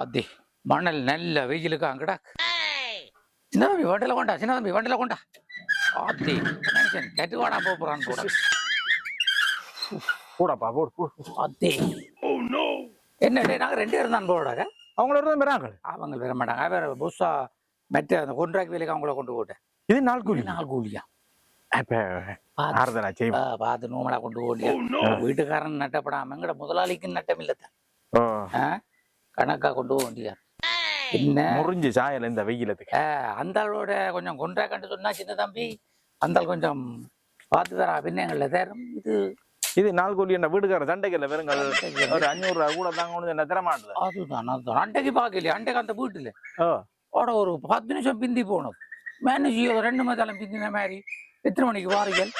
அதே மணல் நல்ல வெயிலுக்கு அங்கடா சின்ன தம்பி வண்டில கொண்டா சின்ன தம்பி வண்டில கொண்டா. அதே மனுஷன் கெட்டு வாடா போறான்னு போட போடாப்பா போடு போடு. அதே என்ன டேய், நாங்க ரெண்டு பேரும் தான் போடாங்க அவங்களோட தான் வராங்க அவங்க வர மாட்டாங்க. வேற புதுசா மெட்ட அந்த கொன்ட்ராக்ட் வேலைக்கு அவங்கள கொண்டு போட்டேன். இது நாள் கூலி. நாள் கூலியா? பார்த்து நோமலா கொண்டு போடியா வீட்டுக்காரன் நட்டப்படாம எங்கட முதலாளிக்கு நட்டம் இல்லத்தான் ஓ, ஆ? கணக்கா கொண்டு போக வேண்டியா என்ன? முறிஞ்சு சாயல இந்த வெயிலத்துக்கு ஆ, அந்த ஆளோட கொஞ்சம் கொன்ட்ராக்ட் சொன்னா சின்ன தம்பி அந்த கொஞ்சம் பார்த்து தரா பின்ன எங்கள தேரம்? இது இது நாள் கூலி என்ன வீட்டுக்கார சண்டைக்கல்ல வெறுங்கள் ஒரு அஞ்சூறு ரூபா கூட தாங்க என்ன தர மாட்டுது அதுதான் அதுதான். அன்றைக்கு பார்க்கலையே அன்றைக்கு அந்த வீட்டுல. ஓட ஒரு பத்து நிமிஷம் பிந்தி போனது. மேனேஜ் ரெண்டு மணி பிந்தின மாதிரி. எத்தனை மணிக்கு வாரீர்கள்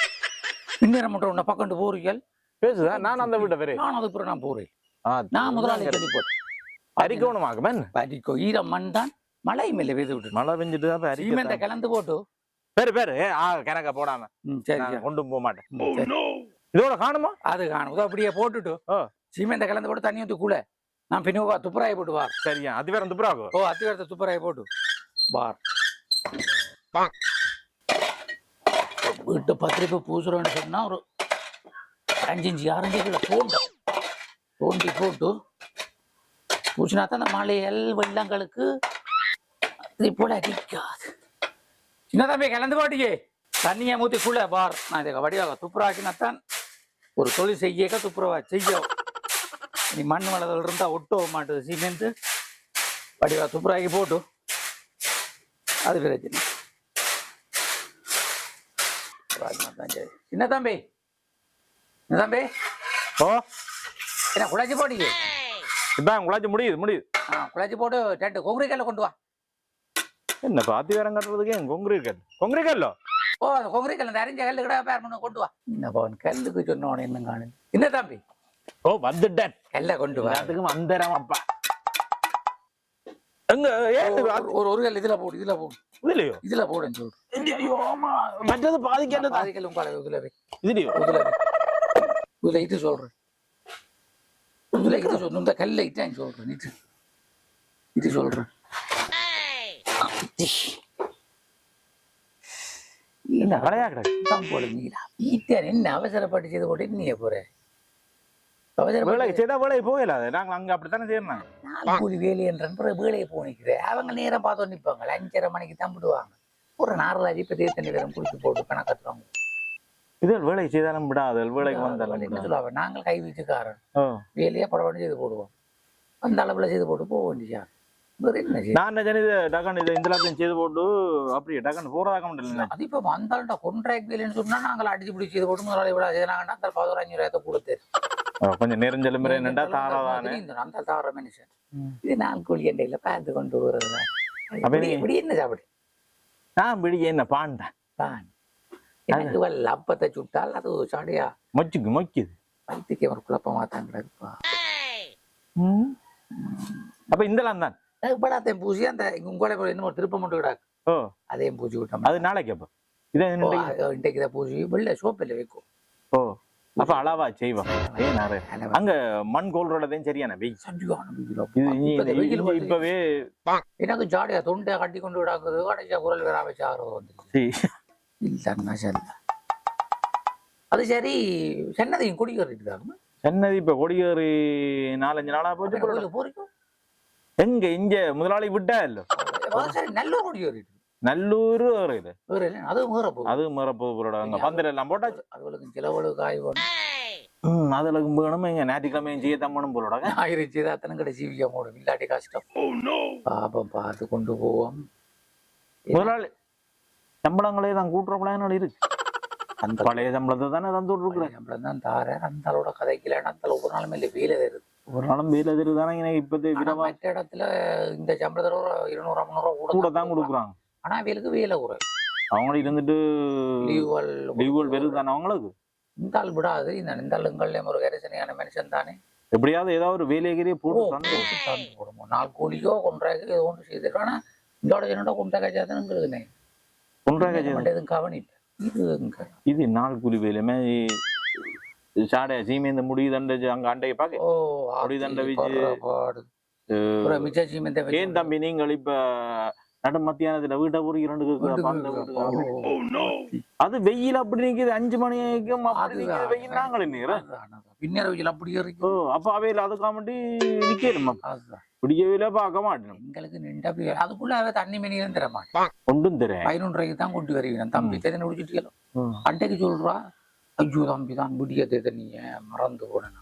பின்னேரம் மட்டும் உன்னை பக்கண்டு போறீர்கள்? பேசுதா? நான் அந்த வீட்டை பேரு நான் அதுக்கு நான் போறேன். நான் முதலாளி போட்டேன் அரிக்கணுமாக்கு மேன் பறிக்கோ ஈரம் மண் தான் மழை மேல பெய்து விட்டு மழை பெஞ்சிட்டு தான் சீமெண்ட்டை கலந்து போட்டு. பேரு பேரு. ஆ கணக்க போடாம. சரி. கொண்டு போக மாட்டேன். சரி. இதோட காணுமா? அது காணும். அப்படியே போட்டுட்டு ஓ. சீமெண்ட்டை கலந்து போட்டு தண்ணி ஊற்றி கூட நான் பின்னுவா துப்புராயை போட்டு வார். சரியா அது வேற துப்புராகும் ஓ அத்திவரத்தை துப்புராயை போட்டு வார். வீட்டு பத்திரிக்கை பூசுறோன்னு சொன்னா ஒரு அஞ்சு இஞ்சி ஆரஞ்சு கிலோ தோண்ட. தோண்டி போட்டு பூசினா தான் அந்த மலையல் வெள்ளங்களுக்கு அது போல அடிக்காது. சின்ன தம்பி கலந்து போட்டியே? தண்ணியை ஊற்றிக்குள்ள பார். நான் இதை வடிவாக துப்புராக்கினாத்தான் ஒரு தொழில் செய்யக்க துப்புரவா செய்ய. நீ மண் வளதல் இருந்தா ஒட்டோ மாட்டுது சிமெண்ட். வடிவா துப்புராக்கி போட்டு. அது பிரச்சனை. சின்ன தம்பி? சின்ன தம்பி? ஓ என்ன குழச்சி போட்டீங்க இதான் உங்களாச்சும் முடியுது முடியுது. குழச்சி போட்டு ரெண்டு கொங்குரிக்கல்ல கொண்டு வா. என்ன பாத்தி வேறம் கட்டுறதுக்கு என் கொங்குரி கல். கொங்குரி கல்லோ? ஓ அந்த கொங்குரிக்கல் அந்த அரிஞ்ச கல்லு கூட பேர் பண்ண கொண்டு வா. என்ன பவன் கல்லுக்கு சொன்னோட என்ன காணு என்ன தம்பி? ஓ வந்துட்டேன். கல்லை கொண்டு வா. எல்லாத்துக்கும் வந்துடுறேன் அப்பா. எங்க ஒரு- ஒரு கல் இதுல போடு இதுல போடு. இதுலயோ? இதுல போடுன்னு ஆமா. மற்றது பாதிக்கல பாதிக்கல் உங்களை இதுல வை. இதுலயோ? இதுல. இதுல இது சொல்றேன். இதுல இது சொல்றேன் இந்த கல்ல இட்டான் சொல்றேன். இது இது சொல்றேன். இல்ல விளையாடுற? தான் போல நீலா. ஈட்டான் என்ன அவசரப்பட்டு செய்து போட்டு போற நாங்க என்ற வேலையை போனிக்கிறேன் அவங்க நேரம் பார்த்து நிற்பாங்க. அஞ்சரை மணிக்கு தான் விடுவாங்க. ஒரு நாரலாஜி இப்போ தண்ணி வேறம் குடிச்சு போட்டு கணக்கத்துவாங்க இது வேலை செய்தாலும் விடாது வேலைக்கு வந்தாலும் என்ன சொல்லுவாங்க. நாங்கள் கை வீச்சுக்காரன். வேலையை படம் செய்து போடுவோம். அந்த அளவில் செய்து போட்டு போக வேண்டியா நான் இது டக்கான் இது இந்த எல்லாத்தையும் செய்து போட்டு அப்படியே டக்கான் போறதாக்க முடியல அது இப்போ வந்தால்டா கொன்ட்ராக்ட் வேலைன்னு சொன்னா நாங்கள் அடிச்சு பிடிச்சி செய்து போட்டு முதலாளி விழா செய்யறாங்கன்னா அந்த பதினஞ்சு ரூபாயத்தை கொடுத்து கொஞ்சம் நெருஞ்சல் முறை என்னண்டா தாராதானே அந்த தார மனுஷன். இது நாள் கூலி எண்டையில பார்த்து கொண்டு வருது அப்ப நீ- இப்படி என்ன சாப்பிடு? நான் பிடிக்க என்ன பாண்டேன் தான் எனக்கு வல்ல அப்பத்தை சுட்டால் அது சடையா? மொச்சுக்கு மொக்குது வயிற்றுக்கு ஒரு குழப்பமா தான் கிடக்குப்பா அப்ப இந்தலாம் தான்? படாத்தையும் பூசி அந்த உங்களை போல இன்னும் ஒரு திருப்பம் மட்டும் கிடாக்கு. ஓ. அதையும் பூசி விட்டோம். அது நாளைக்கு அப்ப. இதை இன்றைக்கு இதை பூசி வெள்ளை சோப்பில் வைக்கும். ஓ அப்ப அளவா செய்வா. ஏன் நாரு. அங்க மண் கோல்றதையும் சரியான வெயிலோ. இப்பவே எனக்கு ஜாடியா தொண்டை கட்டி கொண்டு விடாக்குது கடைசியா குரல் வேற வந்து சீ, இல்லைன்னா சரி அது சரி சென்னதையும் குடிக்கிறதுக்கு சென்னதி இப்ப கொடியேறி நாலஞ்சு நாளா போச்சு. போறீங்க? எங்க இங்க முதலாளி விட்டா இல்ல. சரி நல்ல குடிக்கிறீங்க நல்லூர் வேற இது. வேற இல்லை அது வேற போகுது. அது மரப்போது போட அங்க பந்தல் எல்லாம் போட்டாச்சு. அதுகளுக்கு செலவழுக்கு காய் வேணும் ம், அதுல ஞாயிற்றுக்கிழமையும் தம்மனும் போலோட ஆயிரம் செய்தா அத்தனை கடை ஜீவிக்க போடும் இல்லாட்டி கஷ்டம். பாப்பம் பார்த்து கொண்டு போவோம். முதலாளி சம்பளங்களே தான் கூட்டுறப்பலான்னு இருக்கு? அந்த பழைய சம்பளத்தை தானே தந்து விட்டுருக்குறேன் சம்பளம் தான் தார அந்த அளவோட கதைக்கல அந்த ஒரு நாள் மேலே வேலை தருது ஒரு நாளும் வேலை தெரியுது தானே எனக்கு விரவா மற்ற இடத்துல இந்த சம்பளத்தோட ஒரு இருநூறு முந்நூறுவா கூட கூட தான் கொடுக்குறாங்க. ஆனா வேலுக்கு வேலை குறை. அவங்க இருந்துட்டு லீவுகள் லீவுகள் வருது தானே அவங்களுக்கு? இந்த ஆள் விடாது. இந்த இந்த ஆளுங்கள்லயும் ஒரு கரிசனையான மனுஷன் தானே. எப்படியாவது ஏதாவது ஒரு வேலையகிரியை போட்டு தந்து தந்து போடுவோம் நாலு கூலியோ கொன்றாக ஏதோ ஒன்று செய்திடும் ஆனா இதோட என்னோட கொண்டாக ஜாதனங்கிறதுனே ஒன்றாக செய்து. எதுவும் கவனிப்பேன் இது நாள் கூலி வேலையுமே சாடை சீமை இந்த முடி தண்டை அங்க அண்டையை பார்க்க ஓ அப்படி தண்டை வீச்சு. சீமெந்த ஏன் தம்பி நீங்கள் இப்ப நடு மத்தியானத்துல வீட்டை ஒரு இரண்டு அது வெயில் அப்படி நிக்குது அஞ்சு மணிக்கும் வெயில் நாங்கள் நிக்கிறோம் பின்னர் வெயில் அப்படி ஓ இருக்கும் அப்ப அவையில் அதுக்காமட்டி நிக்கணும் அதுதான். பிடிக்கவில்லை பார்க்க மாட்டேன். எங்களுக்கு நின்று அப்படி அதுக்குள்ள அவ தண்ணி மணி தர மாட்டேன் ஒன்றும் தெரியும் பதினொன்று ரூபாய்க்கு தான் கொண்டு வருவீங்க தம்பி தெரிஞ்சு குடிச்சிட்டு அன்றைக்கு சொல்றா ஐயோ தம்பி தான் முடியத்தை தண்ணிய மறந்து போனேன்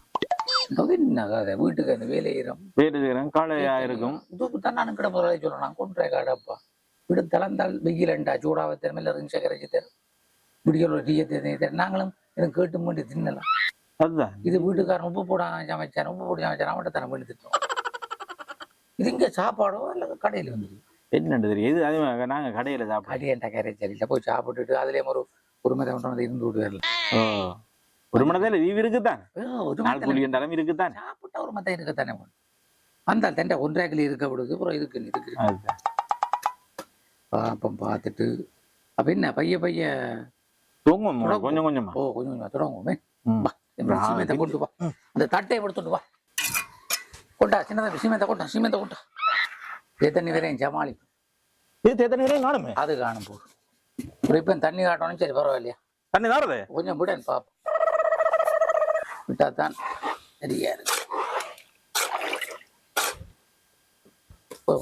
என்ன கதை? வீட்டுக்கு அந்த வேலையிறம் செய்யறேன் காலையா இருக்கும் இதுக்கு தான் நான் கிட்ட முதலாளி சொல்றேன். நான் கொண்டு காடப்பா. விடு தளர்ந்தால் வெயிலண்டா. சூடாக திறமையில ரிங்ஷ கரைச்சி தரும் ஒரு டீயை தரும் நாங்களும் எனக்கு கேட்டு மூட்டி தின்னலாம். அதுதான். இது வீட்டுக்காரன் உப்பு போடாம சமைச்சான் உப்பு போட்டு சமைச்சான். அவன்கிட்ட தரம் பண்ணி திட்டோம் இது இங்க சாப்பாடோ இல்லை கடையில் வந்துருக்கு என்னண்டு தெரியும்? இது அதே மாதிரி நாங்க கடையில சாப்பிடுறோம் கடையன்ட்ட கரைச்சலில் போய் சாப்பிட்டுட்டு அதுலேயும் ஒரு ஒரு ஒன்று வந்து இருந்து விட்டு வரல ஓ. ஒரு மணி நேரம் லீவ் இருக்குதான். ஒரு நாள் கூலி இருந்தாலும் இருக்குதான். சாப்பிட்டா ஒரு மதம் இருக்கத்தானே போகணும் அந்த தண்டை ஒன்றாக்கில் இருக்க விடுது அப்புறம் இதுக்கு இதுக்கு. பாப்பம் பார்த்துட்டு. அப்ப என்ன பைய பைய? கொஞ்சம் கொஞ்சமா. ஓ கொஞ்சம் கொஞ்சம். தொடங்குவோமே. அந்த தட்டையை எடுத்துட்டு வா. கொண்டா சின்னதா சீமெந்தை கொண்டா சீமெந்தை கொண்டா. தண்ணி வரையும் ஜமாளி இது தேத்தனை வரையும் காணுமே? அது காணும் போ ஒரு இப்போ தண்ணி காட்டணும் சரி பரவாயில்லையா? தண்ணி தாரதே கொஞ்சம் விடன் பாப்போம். விட்டா தான் சரியா இருக்கு.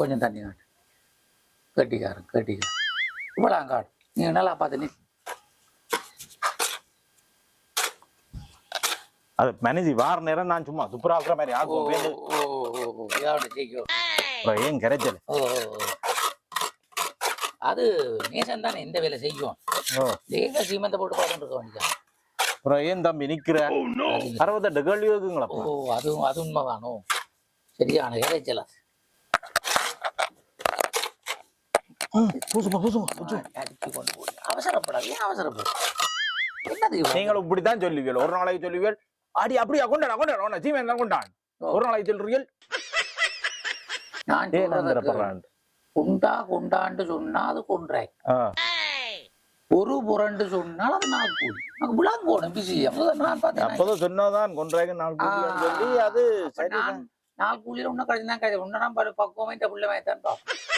கொஞ்சம் தண்ணி காட்டு. கட்டிக்காரன் கட்டிக்காரன். இவ்வளோ காடு நீங்க நல்லா பார்த்து நீ அது மேனேஜி வார நேரம் நான் சும்மா துப்புரா ஆக்குற மாதிரி ஆகும் வேண்டு. ஓ ஓ ஓ இதாவோட ஜெயிக்கும் ஏன் கரைச்சல். அது நேசன் தானே எந்த வேலை செய்யும். லேசா சீமந்த போட்டு பார்த்துட்டு இருக்க வேண்டியது அப்புறம் ஏன் தம்பி நிக்கிற? அறுபத்தெட்டு கேள்வி இருக்குங்களா ஓ அதுவும் அது உண்மைதானோ? சரியான இறைச்சலா. பூசுமா பூசுமா அடிச்சு கொண்டு போய் அவசரப்படாது ஏன் அவசரப்படு என்னது இவன்? நீங்களும் இப்படித்தான் சொல்லுவீர்கள். ஒரு நாளைக்கு சொல்லுவீர்கள். அடி அப்படியா கொண்டாடா கொண்டாடா சீமன் கொண்டான் ஒரு நாளைக்கு சொல்றீர்கள் நான் ஏன் சொல்றதை கேளு. அந்தரப்படுறான் கொண்டா கொண்டாண்டு சொன்னா அது கொன்றாய் ஒரு புரண்டு சொன்னால் அது நான் கூலி. నాకు விளாங்கோணும் பார்த்தேன் அப்போதான் சொன்னதான் கொன்றாங்க நாள் கூட்டின்னு சொல்லி அது நான் நாலு கூலியில உன்ன கழிச்சு தான் கழிச்சு நான் பாரு பக்குவமா இந்த புள்ள வைத்தான் பா.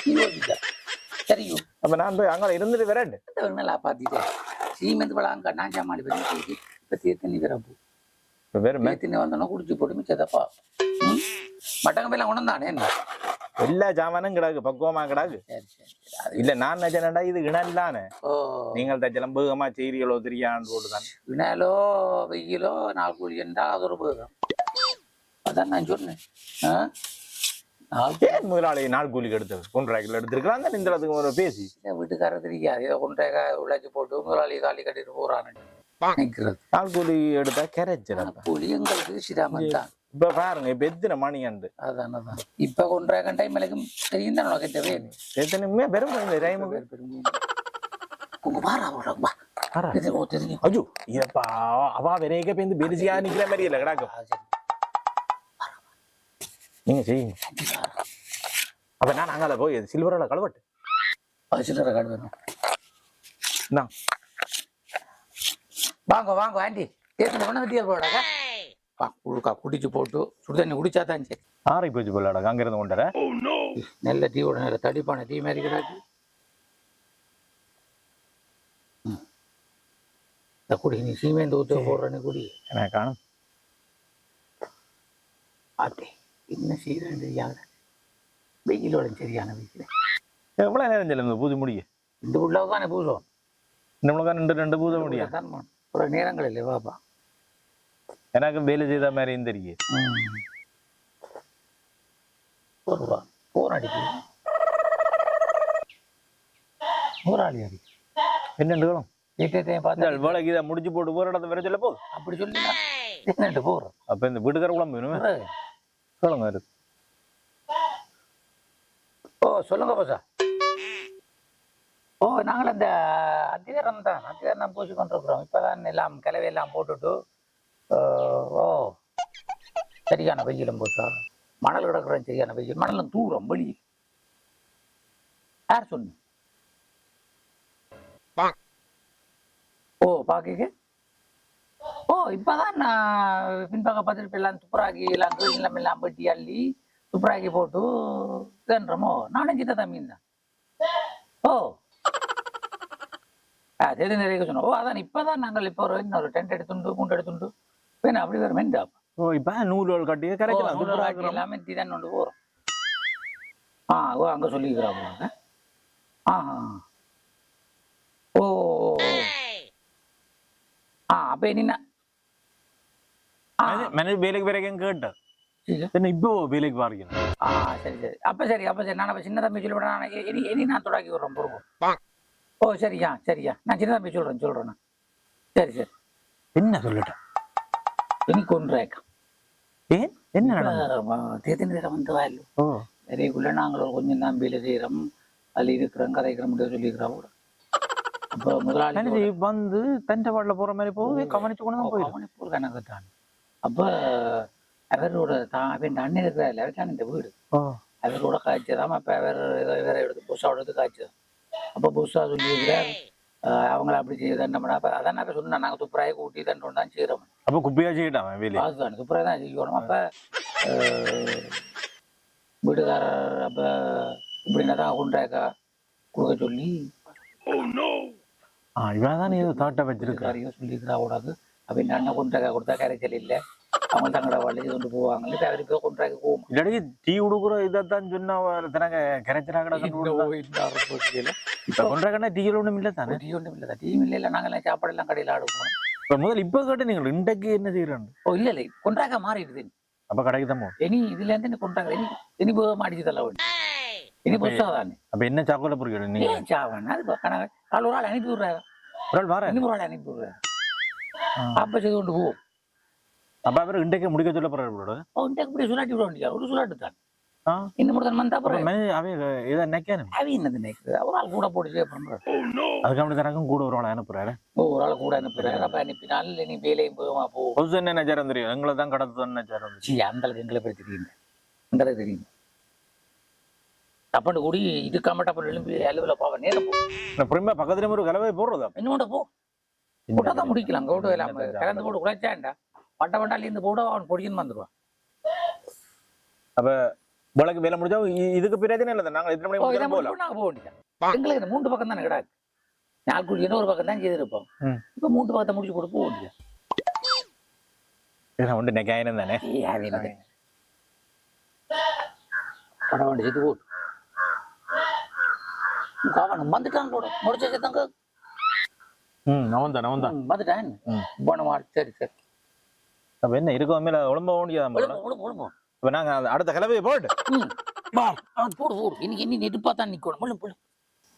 நீ யோசிச்ச சரியோ. அப்ப நான் போய் அங்க இருந்துட்டு வரேன் நல்லா பார்த்துட்டேன் சீமெந்து விளாங்க நான் ஜாமாடி பண்ணி போய் இப்ப தீர்த்தனி வரப்போ வேற தீர்த்தனி வந்தோன்னா குடிச்சு போட்டு மிச்சதப்பா மட்டங்க போய் ஒன்றும் தானே என்ன? எல்லா ஜாமானும் கிடாக்கு பக்குவமா கிடாக்கு. இல்ல நான் நினைச்சேன்டா இது இணல்லானே ஓ. நீங்கள் தச்சலம் வேகமா செய்திகளோ தெரியான்னு போட்டுதான் வினாலோ வெயிலோ நாலு கூலி என்றால் அது ஒரு பேகம் அதான் நான் சொன்னேன். ஏன் முதலாளி நாள் கூலிக்கு எடுத்தது கொன்றாக்கில் எடுத்திருக்கிறான் தான் இந்த இடத்துக்கு ஒரு பேசி. வீட்டுக்காரர் தெரியாது. இதை கொண்டே உழைச்சி போட்டு முதலாளி தாலி கட்டிட்டு போறான்னு நாள் கூலி எடுத்தா கரைச்சிடும் கூலி எங்களுக்கு சிராமன் தான் இப்ப பாருங்க இப்ப எத்தனை மணி அண்டு அதான் அதான். இப்ப கொண்டே டைம் எனக்கும் தெரியும் தான் உனக்கு இந்த வேணும் எத்தனையுமே பெரும் இந்த டைமுக்கு உங்க பாரா அஜு இதப்பா அவா பெருசியா நிக்கிற மாதிரி இல்ல கிடாக்கு. ஆ, சரி. நீங்க செய்யுங்க. அப்ப நான் அங்கால போய் சில்வரால கழுவட்டு. அது சில்லறை கார்டு வேணும் இந்தா. வாங்க வாங்க ஆண்டி. தேர்தல் பண்ண வெட்டியா போடாங்க வா குழுக்கா குடிச்சு போட்டு சுடு தண்ணி குடிச்சா தான் சரி. ஆறி போச்சு போலாடா அங்க இருந்து கொண்டார நல்ல டீயோட நல்ல தடிப்பான டீ மாதிரி ம். இந்த குடி நீ சீமேந்து ஊற்ற போடுறன்னு குடி. எனக்கு காணும்? ஆட்டே என்ன செய்யறேன் தெரியாத வெயிலோட சரியான வெயில். எவ்வளவு நேரம் செல்லும் பூஜை முடிய? இந்த உள்ள பூசம் நம்மளுக்கு ரெண்டு ரெண்டு பூஜை முடியும். ஒரு நேரங்கள் இல்லை பாப்பா எனக்கு வேலை செய்த மாதிரியும் தெரியும் ம். ஒரு ரூபா போர் அடிக்குது. போராளி அடி வேலைக்கு இதை முடிச்சு போட்டு போற இடத்த வர சொல்ல போகுது அப்படி சொல்லி. போறோம் அப்ப இந்த வீட்டுக்கார குழம்பு வேணுமே சொல்லுங்க ஓ சொல்லுங்க போசா. ஓ நாங்கள் அந்த அத்திகாரம் தான். அத்திகாரம் தான் பூசி கொண்டிருக்கிறோம். இப்போதான் எல்லாம் கிளவையெல்லாம் போட்டுட்டு ஓ. சரியான வெயிலும் போசா மணல் கிடக்குறோம் சரியான வெயில். மணலும் தூரம் வெளியே யார் சொன்ன? ஓ பாக்க ஓ இப்பதான் நான் பின்பக்க பார்த்துட்டு எல்லாம் துப்புராக்கி எல்லாம் எல்லாம் எல்லாம் வெட்டி அள்ளி துப்புராக்கி போட்டு தின்றமோ நானும் சின்ன தம்பியும் தான். ஓ. ஆ தெரிஞ்ச நிறைய சொன்னோம். ஓ அதான் இப்பதான் நாங்கள் இப்போ ஒரு இன்னொரு டென்ட் எடுத்துண்டு கூண்டு எடுத்துண்டு. வேணும் அப்படி வேறு மெண்டா ஓ இப்ப நூல்கள் கட்டி கரைக்கலாம்? நூறு துப்புரவு ராக்கி ஆக்குறோம். எல்லாமே தீதான் கொண்டு போகிறோம் ஆ ஓ அங்கே சொல்லிக்கிறாங்க ஆ ஆ. ஓ ஓ, ஓ. ஆ அப்போ என்ன? வேலைக்கு. என்ன இப்போ வேலைக்கு பாருங்க. ஆ சரி சரி. அப்போ சரி அப்போ சரி. நான் அப்போ சின்ன தம்பி சொல்லிவிட நான் இ- இனி இனி நான் தொடக்கி விடுறேன் பொறுப்பு. ஓ சரியா சரியா. நான் சின்ன தம்பி சொல்கிறேன் சொல்கிறேன். சரி சரி. என்ன சொல்லிட்டேன் இனி கொண்டுறேக்கா ஏன் என்ன நடந்தது தேர்தல் நேரம் வந்து வாயில் ஓ நிறையக்குள்ள நாங்கள் ஒரு கொஞ்சம் நம்பியில செய்கிறோம் அதில் இருக்கிறோம் கதைக்கிறோம் சொல்லிக்கிறோம் கூட அப்போ முதலாளி வந்து தண்டை வாடல போற மாதிரி போகுது கவனிச்சு கொண்டு தான் போயிடும் கவனிப்பூர் கணக்கு தான் அப்போ அவரோட தான் அவன் அண்ணன் இருக்கிற அவர்தான் இந்த வீடு அவரோட காய்ச்சதாம் அப்போ அவர் வேற எடுத்து புதுசாக எடுத்து காய்ச்சது அப்போ புதுசாக சொல்லியிருக்கிறார் அவங்கள அப்படி செய்ய தண்டம்னா அப்போ அதான் நான் சொன்னேன் நாங்கள் துப்புராயை கூட்டி தண்டோம் தான் செய்கிறோம் அப்ப குப்பையா செய்யிட்டான் வேலையை அதுதான் துப்புராய் தான் செய்யணும். அப்போ வீட்டுக்காரர் அப்போ இப்படின்னா தான் கொண்டாக்கா? கொடுக்க சொல்லி. ஆ இவன் தான் ஏதோ தாட்டை வச்சிருக்கா வீட்டுக்காரையும் சொல்லிக்கிறா கூடாது அப்போ இந்த அண்ணன் கொண்டாக்கா கொடுத்தா கரைச்சல் இல்லை? அவங்க தங்களோட வள்ளி கொண்டு போவாங்க. இப்போ அவருக்கு கொண்டாக்கி போவோம் இல்லாட்டி டீ உடுக்குற இதைத்தான் சொன்னா தனக்கு கரைச்சலா கிடக்கு இப்ப கொண்டாக்கன்னா டீ ஒண்ணும் இல்ல தானே டீ ஒன்றும் இல்லை டீ இல்லை இல்லை நாங்கள்லாம் சாப்பாடெல்லாம் கடையில் ஆடுவோம். இப்ப முதல்ல இப்ப கேட்டு நீங்கள் இன்றைக்கு என்ன செய்யறாங்க? ஓ இல்லை இல்லை கொண்டாக்கா மாறிடுது. அப்ப கடைக்கு தான் போகும் இனி இதுல இருந்து கொண்டாங்க? இனி இனி போக மாடிச்சு தள்ள வேணும் இனி புதுசாக தானே. அப்ப என்ன சாக்கோல பொறுக்கணும் நீங்க? ஏன் சாவன்? அது கணக்கு ஆள் ஒரு ஆள் அனுப்பி விடுறாரு. ஒரு ஆள் வர இன்னும் ஒரு ஆள் அனுப்பி விடுறாரு. அப்போ செய்து கொண்டு போவோம். அப்ப அவர் இன்றைக்கு முடிக்க சொல்ல போறாரு ஓ இந்த இப்படி சுலாட்டி விட வேண்டிய ஒரு சுலாட்டு தான். இன்னும் மட்டும் வந்தா அப்ப அப்புறம் அவன் இதை நினைக்கானு அவி என்னது நினைக்குது? ஒரு ஆள் கூட போட்டு பண்ணுறாரு அதுக்கு அப்படி தனக்கும் கூட ஒரு ஆள் அனுப்புறாரு. ஒரு ஆள் கூட அனுப்புறாரு. அப்போ அனுப்பினால் நீ வேலையும் போகுமா? போ. புதுசு என்ன நினைச்சாரம் தெரியும்? எங்களை தான் கடத்து நினைச்சாரம் சி அந்த அளவுக்கு எங்களை போய் தெரியுங்க. அந்த அளவுக்கு தெரியுங்க. டப்பண்டு கூடி இதுக்காம டப்பண்டு எழும்பி அலுவல போவ நேரம் போ. புறமே பக்கத்துல ஒரு கலவை போடுறதா? இன்னொன்று போ. போட்டா தான் முடிக்கலாம். கவுட்டு கலந்து போட்டு குழைச்சாண்டா பட்ட பட்டாலி இருந்து போட அவன் பொடின்னு வந்துடுவான் விளக்கு வேலை முடிஞ்சா இதுக்கு பிரச்சனை இல்லை நாங்க எத்தனை மணி போகலாம். நாங்கள் போக வேண்டியதான் எங்களுக்கு இந்த மூன்று பக்கம் தானே கிடாது நாலு கூடி இன்னொரு பக்கம் தான் செய்திருப்போம். இப்போ மூன்று பக்கத்தை முடிச்சு கொடுத்து போக வேண்டியது ஒன்று நெக்காயினம் தானே? படம் வேண்டிய இது போட்டு. அவன் வந்துட்டான் போட முடிச்ச சேர்த்தாங்க ம் அவன் தான் அவன் தான் வந்துட்டான். போன சரி சரி. அப்ப என்ன இருக்கும் மேல உடம்ப ஒழுங்கு இப்ப நாங்க அடுத்த கலவையை போட்டு. வா அவன் போடு போடு. இன்னைக்கு இன்னி நெருப்பா தான் நிக்கணும். முள்ளு முள்ளு.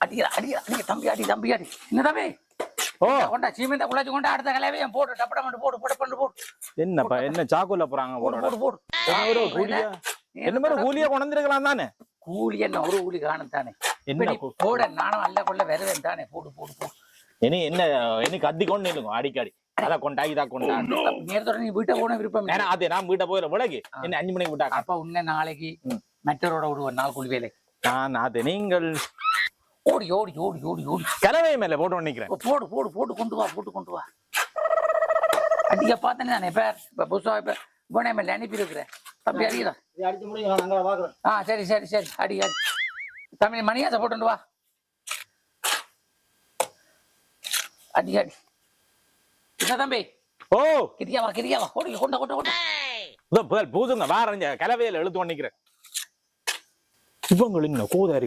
அடிக்கிற அடிக்கிற. அடிக்க தம்பி அடி தம்பி அடி. என்ன தம்பி ஓ கொண்டா சீமெந்த குழச்சி கொண்டா அடுத்த கலவையை போடு. டப்பட பண்ணு போடு போடு பண்ணு போடு. என்னப்பா என்ன சாக்குல போறாங்க போடு போட போடு என்ன கூலியா? என்ன? மாதிரி கூலியா கொண்டிருக்கலாம் தானே? கூலி என்ன ஒரு கூலி காணும் தானே? என்ன போட நானும் அல்ல கொள்ள வருவேன் தானே. போடு போடு போடு. இனி என்ன இனி கத்தி கொண்டு இருக்கும் அடிக்கடி. அத கொண்டா இதா கொண்டா நேரத்தோட நீ வீட்டை போன விருப்பம் அது நான் வீட்டை போயிட விலகி என்ன அஞ்சு மணிக்கு விட்டாங்க அப்ப உன்ன நாளைக்கு. மற்றவரோட விடுவேன் நாள் வேலை. நான் அது நீங்கள். ஓடி ஓடி ஓடி ஓடி ஓடி. கலவை மேல போட்டு நிக்கிறேன். ஓ, போடு போடு போட்டு கொண்டு வா போட்டு கொண்டு வா. அடிக்க பார்த்தேனே நானே இப்ப இப்ப புதுசா இப்ப போனேன் அனுப்பி இருக்கிறேன் தம்பி அடிக்கிறா அடிச்சு பாக்குறோம் ஆ சரி சரி சரி அடி அடி. தம்பி மணியாசை போட்டு வா. அடி அடி. என்ன தம்பி. ஓ. கிரியா வா கிரியா வா. ஓடி கொண்ட கொண்ட கொண்ட. இதோ புகழ் பூதுங்க வாரஞ்ச கலவையில எழுத்து கொண்டு நிக்கிறேன் இவங்க என்ன கோதாரி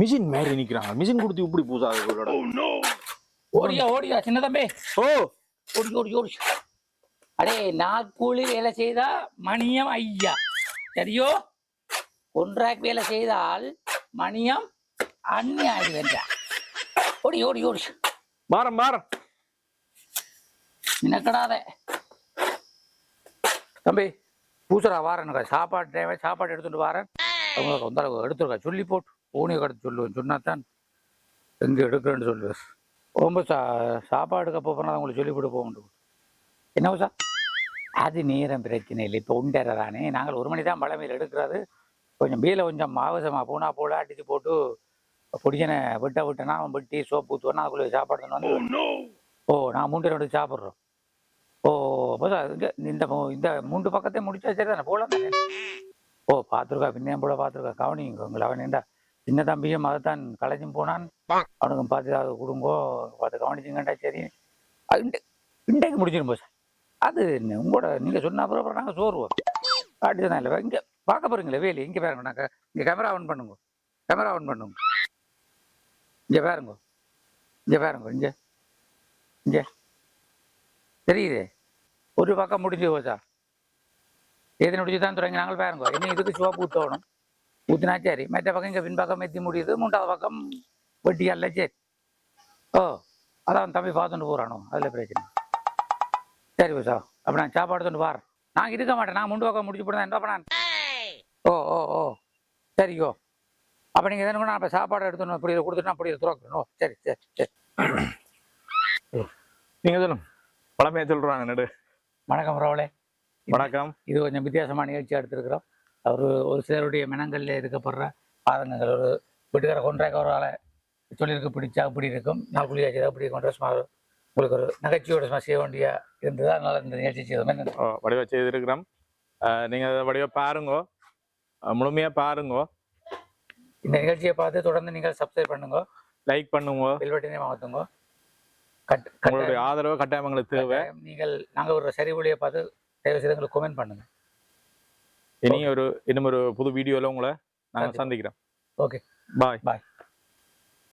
மிஷின் மாதிரி நிக்கிறாங்க. மிஷின் கொடுத்து இப்படி பூசாது இவங்களோட ஓடியா ஓடியா. சின்ன தம்பி. ஓ. ஓடி ஓடி ஓடி. அடே நான் கூலி வேலை செய்தா மணியம் ஐயா. சரியோ? ஒன்றாக் வேலை செய்தால் மணியம் அண்ணி ஓடி ஓடி ஓடி. வாரம் வாரம். நினைக்கடாத தம்பி பூசரா வாரனுக்கா சாப்பாடு தேவை சாப்பாடு எடுத்துட்டு வாரேன். அவங்க தொந்தரவு எடுத்துருக்கா. சொல்லி போட்டு ஊனியை கடத்து சொல்லுவேன். சொன்னாதான் எங்கே எடுக்கிறேன்னு சொல்லுவேன். ரொம்ப சா சாப்பாடுக்கு அப்போ போனால் உங்களுக்கு சொல்லி போட்டு போக முடியும் என்ன சார் அது நேரம் பிரச்சனை இல்லை. இப்போ உண்டரை தானே. நாங்கள் ஒரு மணி தான் பழமையில் எடுக்கிறது. கொஞ்சம் பீல கொஞ்சம் மாவசமாக பூனா போல அடித்து போட்டு பொடியனை விட்ட விட்டனா அவன் வெட்டி சோப்பு ஊற்றுவானா அதுக்குள்ளே சாப்பாடு வந்து ஓ நான் மூன்று ரெண்டு சாப்பிட்றோம். ஓ இந்த இந்த மூன்று பக்கத்தை முடிச்சா சரி தானே போகலாம் தானே? ஓ பார்த்துருக்கா பின்னையும் போல பார்த்துருக்கா கவனிங்க உங்களை அவன் ஏண்டா சின்ன தம்பியும் அதைத்தான் கலைஞ்சும் போனான். அவனுக்கும் பார்த்து ஏதாவது கொடுங்கோ பார்த்து கவனிச்சுங்கண்டா சரி. அது இன்றை- இன்றைக்கு முடிச்சிடும் போய் அது உங்களோட நீங்கள் சொன்ன அப்புறம் நாங்கள் சோறுவோம் காட்டி தான் இல்லை இங்கே பார்க்க போகிறீங்களே வேலி இங்கே பாருங்க நாங்கள் இங்கே கேமரா ஆன் பண்ணுங்க. கேமரா ஆன் பண்ணுங்க. இங்கே பாருங்க. இங்கே பாருங்க இங்கே. இங்கே. தெரியுதே? ஒரு பக்கம் முடிஞ்சு போச்சா? எது முடிச்சு தான் தொடங்கி நாங்கள் பாருங்க. இன்னும் இதுக்கு சிவப்பு ஊற்றணும் ஊற்றினா சரி. மற்ற பக்கம் இங்கே பின்பக்கம் எத்தி முடியுது. மூன்றாவது பக்கம் வெட்டியால சரி. ஓ அதான் தம்பி பார்த்துட்டு போகிறானோ அதில் பிரச்சனை. சரி பசா அப்போ நான் சாப்பாடு எடுத்துட்டு வாரேன். நான் இருக்க மாட்டேன். நான் முண்டு பக்கம் முடிச்சு போடுறேன். என்ன பண்ண ஓ ஓ ஓ. சரிக்கோ அப்போ நீங்கள் எதனா நான் இப்போ சாப்பாடு எடுத்துன்னு அப்படி கொடுத்துட்டு அப்படி துறக்கணும். சரி சரி சரி. நீங்க சொல்லுங்க. பழமையா சொல்றாங்க நடு. வணக்கம் ரோவலே வணக்கம். இது கொஞ்சம் வித்தியாசமான நிகழ்ச்சி எடுத்திருக்கிறோம். அவர் ஒரு சிலருடைய மெனங்களில் இருக்கப்படுற ஆதங்கங்கள் ஒரு வீட்டுக்கார கொன்றாக்க ஒரு ஆளை சொல்லியிருக்கு பிடிச்சா அப்படி இருக்கும். நான் புள்ளியாச்சு அப்படி கொண்ட சும்மா ஒரு- உங்களுக்கு ஒரு நகைச்சுவையோட சும்மா செய்ய வேண்டிய இருந்தது. அதனால இந்த நிகழ்ச்சி செய்தோம் வடிவா செய்திருக்கிறோம். அஹ், நீங்க அதை வடிவா பாருங்கோ. அஹ், முழுமையா பாருங்கோ. இந்த நிகழ்ச்சியை பார்த்து தொடர்ந்து நீங்கள் சப்ஸ்கிரைப் பண்ணுங்க. லைக் பண்ணுங்க. பெல்வட்டினை மாற்றுங்க உங்களுடைய ஆதரவு கட்டாயம் எங்களுக்கு தேவை நீங்கள் நாங்கள் ஒரு சரி வழியை பார்த்து தயவு செய்து எங்களுக்கு கமெண்ட் பண்ணுங்க. இனி ஒரு இன்னும் ஒரு புது வீடியோல உங்களை நாங்க சந்திப்போம். சந்திக்கிறோம். ஓகே பாய் பாய்